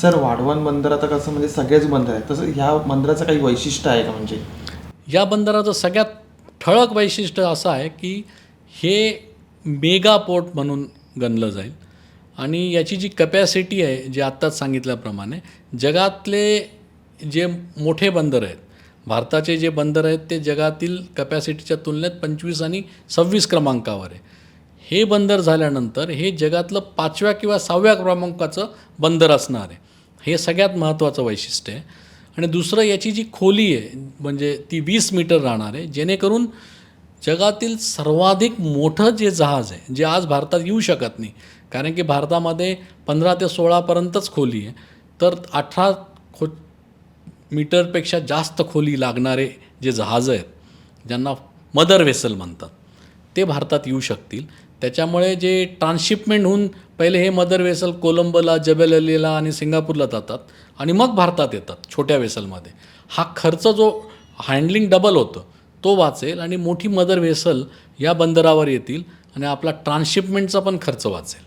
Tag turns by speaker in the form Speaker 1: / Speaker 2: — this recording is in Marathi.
Speaker 1: सर वाढवण बंदर आता कसं म्हणजे सगळेच बंदर आहेत. तसं ह्या बंदराचं काही वैशिष्ट्य आहे का म्हणजे?
Speaker 2: या बंदराचं सगळ्यात ठळक वैशिष्ट्य असं आहे की हे मेगा पोर्ट म्हणून गणलं जाईल. आणि याची जी कपॅसिटी आहे जे आत्ताच सांगितल्याप्रमाणे जगातले जे मोठे बंदर आहेत भारताचे जे बंदर आहेत ते जगातील कपॅसिटीच्या तुलनेत पंचवीस आणि सव्वीस क्रमांकावर आहे. हे बंदर झाल्यानंतर हे जगातलं पाचव्या किंवा सहाव्या क्रमांकाचं बंदर असणार आहे. हे सगळ्यात महत्त्वाचं वैशिष्ट्य आहे. आणि दुसरं याची जी खोली आहे म्हणजे ती वीस मीटर राहणार आहे जेणेकरून जगातील सर्वाधिक मोठं जे जहाज आहे जे आज भारतात येऊ शकत नाही कारण की भारतामध्ये पंधरा ते सोळापर्यंतच खोली आहे तर अठरा खो मीटरपेक्षा जास्त खोली लागणारे जे जहाजं आहेत ज्यांना मदर वेसल म्हणतात. ते भारतात येऊ शकतील. त्याच्यामुळे जे ट्रान्सशिपमेंट होऊन पहिले हे मदर वेसल कोलंबोला जबेल अलीला आणि सिंगापूरला जातात आणि मग भारतात येतात छोट्या वेसलमध्ये हा खर्च जो हँडलिंग डबल होतं तो वाचेल आणि मोठी मदर वेसल या बंदरावर येतील आणि आपला ट्रान्सशिपमेंटचा पण खर्च वाचेल.